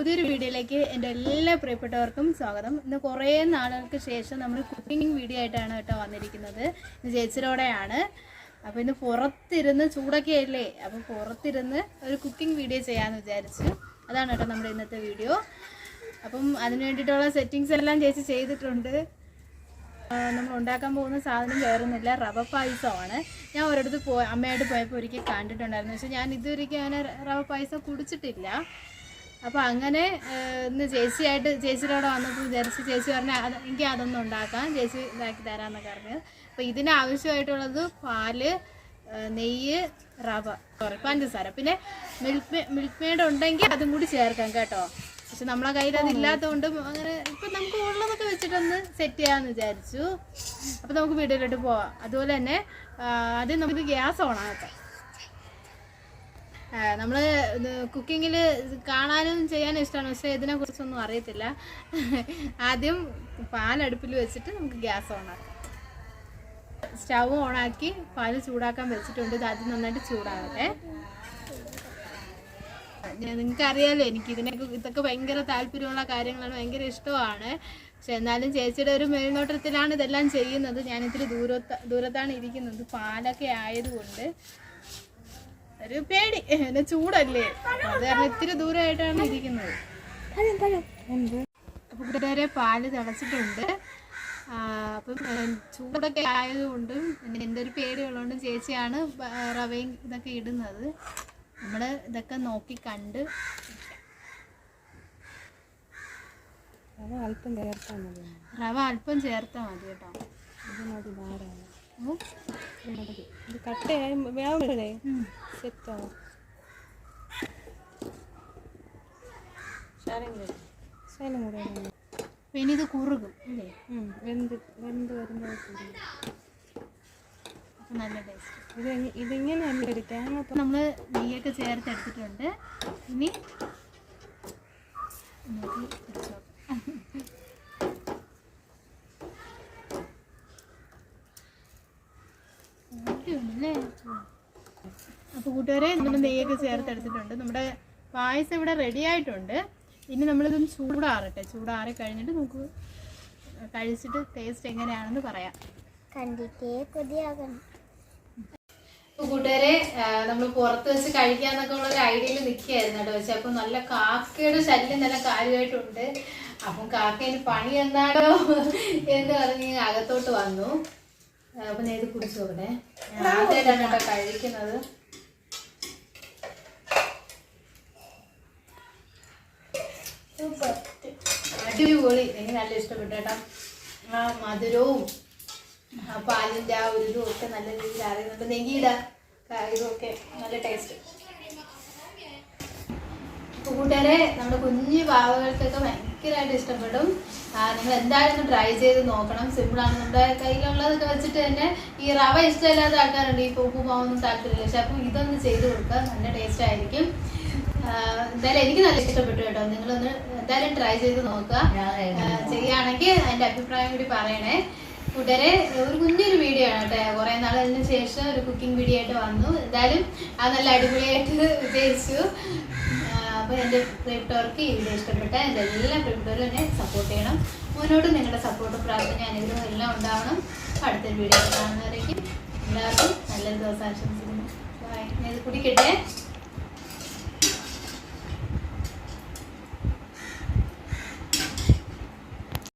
പുതിയൊരു വീഡിയോയിലേക്ക് എന്റെ എല്ലാ പ്രിയപ്പെട്ടവർക്കും സ്വാഗതം. ഇന്ന് കുറേ നാളുകൾക്ക് ശേഷം നമ്മൾ കുക്കിംഗ് വീഡിയോ ആയിട്ടാണ് കേട്ടോ വന്നിരിക്കുന്നത്. ഇന്ന് ചേച്ചിയോടെയാണ് അപ്പോൾ ഇന്ന് പുറത്തിരുന്ന് ചൂടൊക്കെ അല്ലേ? അപ്പോൾ പുറത്തിരുന്ന് ഒരു കുക്കിംഗ് വീഡിയോ ചെയ്യാമെന്ന് വിചാരിച്ചു അതാണ് കേട്ടോ നമ്മുടെ ഇന്നത്തെ വീഡിയോ അപ്പം അതിന് വേണ്ടിയിട്ടുള്ള സെറ്റിങ്സ് എല്ലാം ചേച്ചി ചെയ്തിട്ടുണ്ട്. നമ്മൾ ഉണ്ടാക്കാൻ പോകുന്ന സാധനം കയറുന്നില്ല. റവ പായസമാണ്. ഞാൻ ഒരിടത്ത് പോ അമ്മയായിട്ട് പോയപ്പോൾ ഒരിക്കൽ കണ്ടിട്ടുണ്ടായിരുന്നു. പക്ഷേ ഞാൻ ഇതുവരെയ്ക്കും അങ്ങനെ റവ പായസം കുടിച്ചിട്ടില്ല. അപ്പോൾ അങ്ങനെ ഇന്ന് ചേച്ചിയായിട്ട് ചേച്ചിയുടെ വന്നപ്പോൾ വിചാരിച്ച് ചേച്ചി പറഞ്ഞ അത് എനിക്ക് അതൊന്നും ഉണ്ടാക്കാം ചേച്ചി ഇതാക്കി തരാമെന്നൊക്കെ പറഞ്ഞു അപ്പോൾ ഇതിന് ആവശ്യമായിട്ടുള്ളത് പാൽ നെയ്യ് റവ സോറി പഞ്ചസാര. പിന്നെ മിൽക്ക് മിൽക്ക് മെയ്ഡ് ഉണ്ടെങ്കിൽ അതും കൂടി ചേർക്കാം കേട്ടോ. പക്ഷെ നമ്മളെ കയ്യിൽ അത് ഇല്ലാത്തതുകൊണ്ട് അങ്ങനെ ഇപ്പൊ നമുക്ക് ഉള്ളതൊക്കെ വെച്ചിട്ടൊന്ന് സെറ്റ് ചെയ്യാന്ന് വിചാരിച്ചു. അപ്പോൾ നമുക്ക് വീട്ടിലോട്ട് പോവാം. അതുപോലെ തന്നെ ആദ്യം നമുക്ക് ഗ്യാസ് ഓൺ നമ്മൾ കുക്കിങ്ങിൽ കാണാനും ചെയ്യാനും ഇഷ്ടമാണ് പക്ഷെ ഇതിനെ കുറിച്ചൊന്നും അറിയത്തില്ല. ആദ്യം പാലടുപ്പിൽ വെച്ചിട്ട് നമുക്ക് ഗ്യാസ് ഓൺ ആക്കാം സ്റ്റവ് ഓണാക്കി പാൽ ചൂടാക്കാൻ വെച്ചിട്ടുണ്ട്. ഇത് ആദ്യം നന്നായിട്ട് ചൂടാകട്ടെ നിങ്ങൾക്ക് അറിയാലോ എനിക്ക് ഇതിനൊക്കെ ഇതൊക്കെ ഭയങ്കര താല്പര്യമുള്ള കാര്യങ്ങളാണ് ഭയങ്കര ഇഷ്ടമാണ്. പക്ഷെ എന്നാലും ചേച്ചിയുടെ ഒരു മേൽനോട്ടത്തിലാണ് ഇതെല്ലാം ചെയ്യുന്നത്. ഞാനിത്തിരി ദൂരത്ത് ദൂരത്താണ് ഇരിക്കുന്നത്. പാലൊക്കെ ആയതുകൊണ്ട് ഒരു പേടി. എന്നെ ചൂടല്ലേ? അത് കാരണം ഇത്തിരി ദൂരമായിട്ടാണ് ഇരിക്കുന്നത്. അപ്പൊ കൂട്ടുകാരെ പാൽ തിളച്ചിട്ടുണ്ട്. അപ്പം ചൂടൊക്കെ ആയതുകൊണ്ട് എന്റെ ഒരു പേടിയുള്ളതുകൊണ്ടും ചേച്ചിയാണ് റവയും ഇതൊക്കെ ഇടുന്നത്. നമ്മൾ ഇതൊക്കെ നോക്കി കണ്ട് അത് അല്പം ചേർത്താൽ മതി. റവ അല്പം ചേർത്താൽ മതി കേട്ടോ. ധാരാളം കട്ടയായി ഇത് കുറുകും അല്ലേ വെന്ത് വെന്ത് അപ്പം നല്ല ടേസ്റ്റ് ഇത് ഇതിങ്ങനെ അല്ല നമ്മൾ നെയ്യൊക്കെ ചേർത്ത് എടുത്തിട്ടുണ്ട് ഇനി നമുക്ക് വെച്ച് അപ്പൊ അപ്പോൾ കൂട്ടുകാരെ നമ്മൾ നെയ്യൊക്കെ ചേർത്തെടുത്തിട്ടുണ്ട്. നമ്മുടെ പായസം ഇവിടെ റെഡി ആയിട്ടുണ്ട്. ഇനി നമ്മളിതൊന്ന് ചൂടാറട്ടെ. ചൂടാറി കഴിഞ്ഞിട്ട് നമുക്ക് കഴിച്ചിട്ട് ടേസ്റ്റ് എങ്ങനെയാണെന്ന് പറയാം. കണ്ടിട്ടേ കൊതിയാകണം. കൂട്ടുകാരെ നമ്മൾ പുറത്ത് വെച്ച് കഴിക്കാന്നൊക്കെ ഉള്ള ഒരു ഐഡിയയിൽ നിൽക്കുകയായിരുന്നു കേട്ടോ പക്ഷെ അപ്പൊ നല്ല കാക്കയുടെ ശല്യം നല്ല കാര്യമായിട്ടുണ്ട്. അപ്പം കാക്കേന് പണി എന്നാലോ എന്ന് പറഞ്ഞ് അകത്തോട്ട് വന്നു. അപ്പം ഞാൻ ഇത് കുടിച്ചു ഞാൻ ആദ്യമായിട്ടാണ് കേട്ടോ കഴിക്കുന്നത്. അടിപൊളി. എനിക്ക് നല്ല ഇഷ്ടപ്പെട്ടു കേട്ടോ. ആ മധുരവും ആ പാലിന്റെ ആ ഒരു ഇതും ഒക്കെ നല്ല രീതിയിൽ അറിയുന്നുണ്ട്. നെയ്യുടെ ക- ഇതുമൊക്കെ നല്ല ടേസ്റ്റ് കൂട്ടുകാരെ നമ്മുടെ കുഞ്ഞു പാവകൾക്കൊക്കെ ഭയങ്കരമായിട്ട് ഇഷ്ടപ്പെടും. നിങ്ങൾ എന്തായാലും ട്രൈ ചെയ്ത് നോക്കണം. സിമ്പിളാണ് നമ്മുടെ കയ്യിലുള്ളതൊക്കെ വെച്ചിട്ട് തന്നെ ഈ റവ ഇഷ്ടമില്ലാത്ത ആൾക്കാരുണ്ട്. ഈ ഉപ്പ് മാവൊന്നും താല്പര്യമില്ല. പക്ഷെ അപ്പോൾ ഇതൊന്ന് ചെയ്ത് കൊടുക്കുക. നല്ല ടേസ്റ്റ് ആയിരിക്കും. എന്തായാലും എനിക്ക് നല്ല ഇഷ്ടപ്പെട്ടു കേട്ടോ. നിങ്ങളൊന്ന് എന്തായാലും ട്രൈ ചെയ്ത് നോക്കുക. ചെയ്യുകയാണെങ്കിൽ അതിന്റെ അഭിപ്രായം കൂടി പറയണേ. കൂട്ടുകാരെ ഒരു കുഞ്ഞൊരു വീഡിയോ ആണ് കേട്ടോ. കുറേ നാളതിന് ശേഷം ഒരു കുക്കിംഗ് വീഡിയോ ആയിട്ട് വന്നു. എന്തായാലും അത് നല്ല അടിപൊളിയായിട്ട് വിജയിച്ചു അപ്പോൾ എന്റെ പ്രിയപ്പെട്ടവർക്ക് ഈ വീഡിയോ ഇഷ്ടപ്പെട്ട എന്റെ എല്ലാ പ്രിയപ്പെട്ടവരും എന്നെ സപ്പോർട്ട് ചെയ്യണം. മുന്നോട്ട് നിങ്ങളുടെ സപ്പോർട്ടും പ്രാർത്ഥന അനുഗ്രഹം എല്ലാം ഉണ്ടാവണം. അടുത്തൊരു വീഡിയോ കാണുന്നവരേക്കും എല്ലാവർക്കും നല്ലൊരു ദിവസം ആശംസിക്കുന്നു. ബൈ ഞാൻ ഇത് കുടിക്കട്ടെ